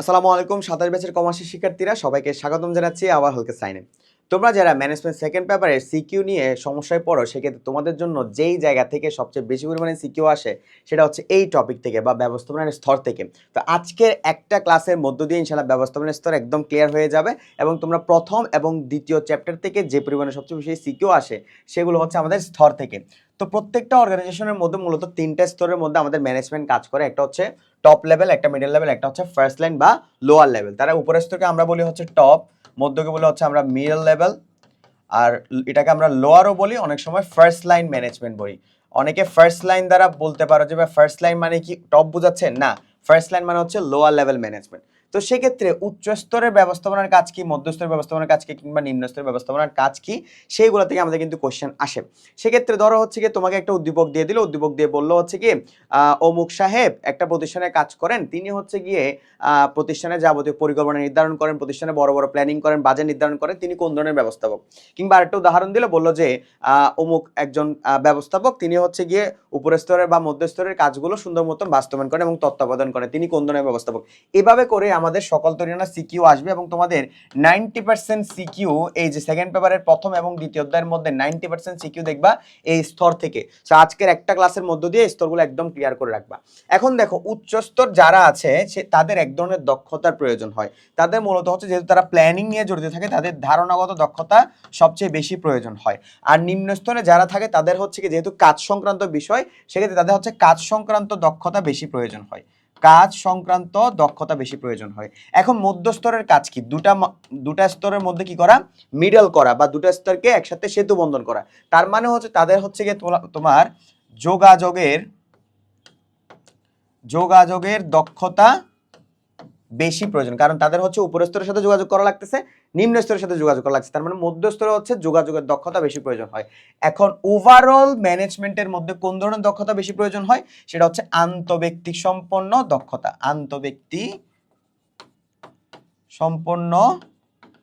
আসসালামু আলাইকুম সাতাশ ব্যাচের কমার্সের শিক্ষার্থীরা, সবাইকে স্বাগতম জানাচ্ছি আবার হালকা সাইনে। তোমরা যারা ম্যানেজমেন্ট সেকেন্ড পেপারে সিকিউ নিয়ে সমস্যায় পড়ো, সেক্ষেত্রে তোমাদের জন্য যেই জায়গা থেকে সবচেয়ে বেশি পরিমাণে সিকিউ আসে, সেটা হচ্ছে এই টপিক থেকে বা ব্যবস্থাপনার স্তর থেকে। তো আজকের একটা ক্লাসের মধ্য দিয়ে ইনশাল্লাহ ব্যবস্থাপনার স্তর একদম ক্লিয়ার হয়ে যাবে এবং তোমরা প্রথম এবং দ্বিতীয় চ্যাপ্টার থেকে যে পরিমাণে সবচেয়ে বেশি সিকিউ আসে, সেগুলো হচ্ছে আমাদের স্তর থেকে। তো প্রত্যেকটা অর্গানাইজেশনের মধ্যে মূলত তিনটা স্তরের মধ্যে আমাদের ম্যানেজমেন্ট কাজ করে। একটা হচ্ছে টপ লেভেল একটা মিডল লেভেল একটা হচ্ছে ফার্স্ট লাইন বা লোয়ার লেভেল তারা উপরের স্তরকে আমরা বলি হচ্ছে টপ মধ্যকে বলি হচ্ছে আমরা মিডল লেভেল আর এটাকে আমরা লোয়ারও বলি, অনেক সময় ফার্স্ট লাইন ম্যানেজমেন্ট বলি। অনেকে ফার্স্ট লাইন দ্বারা বলতে পারো যে ফার্স্ট লাইন মানে কি? টপ বোঝাচ্ছে? না ফার্স্ট লাইন মানে হচ্ছে লোয়ার লেভেল ম্যানেজমেন্ট তো সেক্ষেত্রে উচ্চ স্তরের ব্যবস্থাপনার কাজ কি, মধ্যস্তরের ব্যবস্থাপনার কাজ কি, কিংবা নিম্ন স্তরের ব্যবস্থাপনার কাজ কি, সেইগুলো থেকে আমাদের কিন্তু কোশ্চেন আসে। সেক্ষেত্রে ধরো হচ্ছে কি তোমাকে একটা উদ্দীপক দিয়ে দিল, উদ্দীপক দিয়ে বলল হচ্ছে কি অমুক সাহেব একটা প্রতিষ্ঠানে কাজ করেন, তিনি হচ্ছে গিয়ে প্রতিষ্ঠানে যাবতীয় পরিকল্পনা নির্ধারণ করেন, প্রতিষ্ঠানে বড় বড় প্ল্যানিং করেন বাজেট নির্ধারণ করেন, তিনি কোন ধরনের ব্যবস্থাপক? কিংবা আরেকটা উদাহরণ দিলে, বলল যে অমুক একজন ব্যবস্থাপক, তিনি হচ্ছে গিয়ে উপরের স্তরের বা মধ্য স্তরের কাজগুলো সুন্দর মতন বাস্তবায়ন করেন এবং তত্ত্বাবধান করেন, তিনি কোন ধরনের ব্যবস্থাপক? এভাবে করে আমাদের সকল তরিয়ানা সিকিউ আসবে এবং তোমাদের নাইনটি পার্সেন্ট সিকিউ এই যে সেকেন্ড পেপারের প্রথম এবং দ্বিতীয় অধ্যায়ের মধ্যে নাইনটি পার্সেন্ট সিকিউ দেখবা এই স্তর থেকে। তো আজকের একটা ক্লাসের মধ্য দিয়ে স্তরগুলো একদম ক্লিয়ার করে রাখবা। এখন দেখো উচ্চ স্তর যারা আছে, সে তাদের এক ধরনের দক্ষতার প্রয়োজন হয়। তাদের মূলত হচ্ছে যেহেতু তারা প্ল্যানিং নিয়ে জড়িত থাকে, তাদের ধারণাগত দক্ষতা সবচেয়ে বেশি প্রয়োজন হয়। আর নিম্ন স্তরে যারা থাকে, তাদের হচ্ছে কি, যেহেতু কাজ সংক্রান্ত বিষয়, সেক্ষেত্রে তাদের হচ্ছে কাজ সংক্রান্ত দক্ষতা বেশি প্রয়োজন হয়। কাজ সংক্রান্ত দক্ষতা বেশি প্রয়োজন হয়। এখন মধ্যস্তরের কাজ কি? দুটা দুটা স্তরের মধ্যে কি করা? মিডল করা বা দুটা স্তরকে একসাথে সেতু বন্ধন করা। তার মানে হচ্ছে তাদের হচ্ছে গিয়ে তোমার যোগাযোগের যোগাযোগের দক্ষতা বেশি প্রয়োজন। কারণ তাদের হচ্ছে উপরস্তরের সাথে যোগাযোগ করা লাগতেছে নিম্ন স্তরের সাথে যোগাযোগ করা লাগছে তার মানে মধ্যস্তরে হচ্ছে যোগাযোগের দক্ষতা বেশি প্রয়োজন হয়। এখন ওভারঅল ম্যানেজমেন্টের মধ্যে কোন ধরনের দক্ষতা বেশি প্রয়োজন হয়? সেটা হচ্ছে আন্তব্যক্তিক সম্পন্ন দক্ষতা। আন্তব্যক্তি সম্পন্ন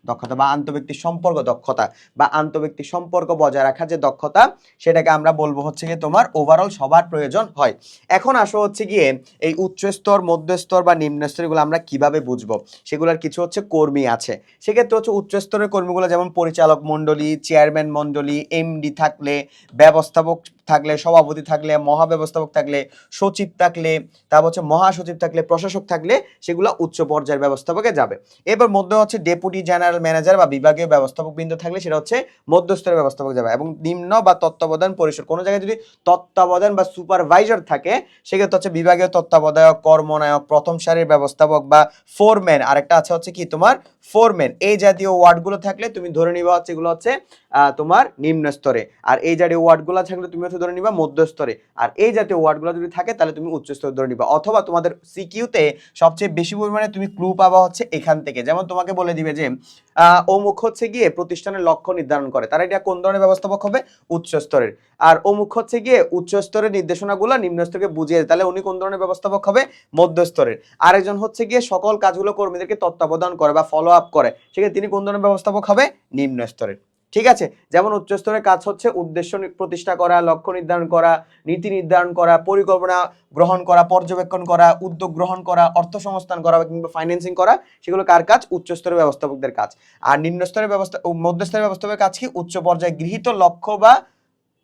দক্ষতা বা আন্তঃব্যক্তি সম্পর্ক দক্ষতা বা আন্তঃব্যক্তি সম্পর্ক বজায় রাখার যে দক্ষতা, সেটাকে আমরা বলব হচ্ছে গিয়ে তোমার ওভারঅল সবার প্রয়োজন হয়। এখন আসো হচ্ছে গিয়ে এই উচ্চ স্তর, মধ্য বা নিম্ন স্তরগুলো আমরা কীভাবে বুঝব? সেগুলোর কিছু হচ্ছে কর্মী আছে। সেক্ষেত্রে হচ্ছে উচ্চ স্তরের কর্মীগুলো যেমন পরিচালক মণ্ডলী চেয়ারম্যান মণ্ডলী এমডি থাকলে, ব্যবস্থাপক থাকলে, সভাপতি থাকলে, মহাব্যবস্থাপক থাকলে, সচিব থাকলে, তারপর হচ্ছে মহাসচিব থাকলে, প্রশাসক থাকলে, সেগুলো উচ্চ পর্যায়ের ব্যবস্থাপকে যাবে। এবার মধ্যে হচ্ছে ডেপুটি জেনারেল ম্যানেজার বা বিভাগীয় ব্যবস্থাপক বৃন্দ থাকলে সেটা হচ্ছে মধ্যস্তরের ব্যবস্থাপক যাবে এবং নিম্ন বা তত্ত্বাবধান পরিষদ। কোনো জায়গায় যদি তত্ত্বাবধান বা সুপারভাইজার থাকে, সেক্ষেত্রে হচ্ছে বিভাগীয় তত্ত্বাবধায়ক, কর্মনায়ক, প্রথম সারির ব্যবস্থাপক বা ফোরম্যান। আরেকটা আছে হচ্ছে কি তোমার? ফোরম্যান। এই জাতীয় ওয়ার্ডগুলো থাকলে তুমি ধরে নিবা হচ্ছে এগুলো হচ্ছে তোমার নিম্ন স্তরে। আর এই জাতীয় ওয়ার্ডগুলো থাকলে তুমি হচ্ছে ধরে নিবা মধ্য স্তরে আর এই জাতীয় ওয়ার্ডগুলো যদি থাকে, তাহলে তুমি উচ্চ স্তরে ধরে নিবা। অথবা তোমাদের সিকিউতে সবচেয়ে বেশি পরিমাণে তুমি ক্লু পাবা হচ্ছে এখান থেকে। যেমন তোমাকে বলে দিবে যে অমুক হচ্ছে গিয়ে প্রতিষ্ঠানের লক্ষ্য নির্ধারণ করে। তারা এটা কোন ধরনের ব্যবস্থাপক হবে? উচ্চ স্তরের আর অমুক হচ্ছে গিয়ে উচ্চ স্তরের নির্দেশনাগুলো নিম্ন স্তরকে বুঝিয়ে। তাহলে উনি কোন ধরনের ব্যবস্থাপক হবে? মধ্যস্তরের। আরেকজন হচ্ছে গিয়ে সকল কাজগুলো কর্মীদেরকে তত্ত্বাবধান করে বা ফলো আপ করে। সেক্ষেত্রে তিনি কোন ধরনের ব্যবস্থাপক হবে? নিম্ন স্তরের ঠিক আছে? যেমন উচ্চস্তরের কাজ হচ্ছে উদ্দেশ্য প্রতিষ্ঠা করা, লক্ষ্য নির্ধারণ করা, নীতি নির্ধারণ করা, পরিকল্পনা গ্রহণ করা, পর্যবেক্ষণ করা, উদ্যোগ গ্রহণ করা, অর্থ সংস্থান করা কিংবা ফাইন্যান্সিং করা, সেগুলো কার কাজ? উচ্চস্তরের ব্যবস্থাপকদের কাজ। আর নিম্নস্তরের ব্যবস্থা মধ্যস্তরের ব্যবস্থাপকের কাজ কি? উচ্চ পর্যায়ে গৃহীত লক্ষ্য বা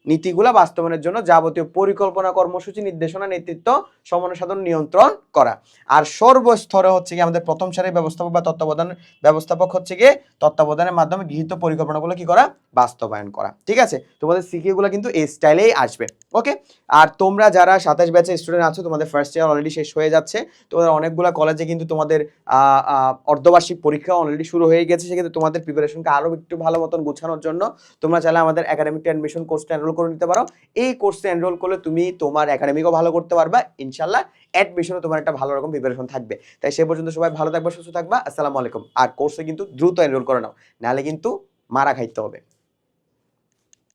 নীতিগুলা বাস্তবায়নের জন্য যাবতীয় পরিকল্পনা, কর্মসূচি, নির্দেশনা, নেতৃত্ব, সমন্বয় সাধন, নিয়ন্ত্রণ করা। আর সর্বস্তরে হচ্ছে কি আমাদের প্রথম সারির ব্যবস্থাপক বা তত্ত্বাবধান ব্যবস্থাপক হচ্ছে গিয়ে তত্ত্বাবধানের মাধ্যমে গৃহীত পরিকল্পনাগুলো কি করা? বাস্তবায়ন করা। ঠিক আছে? তোমাদের সিকিউগুলো কিন্তু এই স্টাইলেই আসবে। ওকে? আর তোমরা যারা সাতাশ ব্যাচের স্টুডেন্ট আছো, তোমাদের ফার্স্ট ইয়ার অলরেডি শেষ হয়ে যাচ্ছে। তোমাদের অনেকগুলো কলেজে কিন্তু তোমাদের অর্ধবার্ষিক পরীক্ষা অলরেডি শুরু হয়ে গেছে। সেক্ষেত্রে তোমাদের প্রিপারেশনকে আরও একটু ভালো মতন গোছানোর জন্য তোমরা চাইলে আমাদের একাডেমিক অ্যাডমিশন কোর্সটা এনরোল করে নিতে পারো। এই কোর্সে এনরোল করলে তুমি তোমার একাডেমিকও ভালো করতে পারবা। ইনশাল্লাহ অ্যাডমিশনও তোমার একটা ভালো রকম প্রিপারেশন থাকবে। তাই সে পর্যন্ত সবাই ভালো থাকবে, সুস্থ থাকবা। আসসালামু আলাইকুম। আর কোর্সে কিন্তু দ্রুত এনরোল করে নাও। নাহলে কিন্তু মারা খাইতে হবে।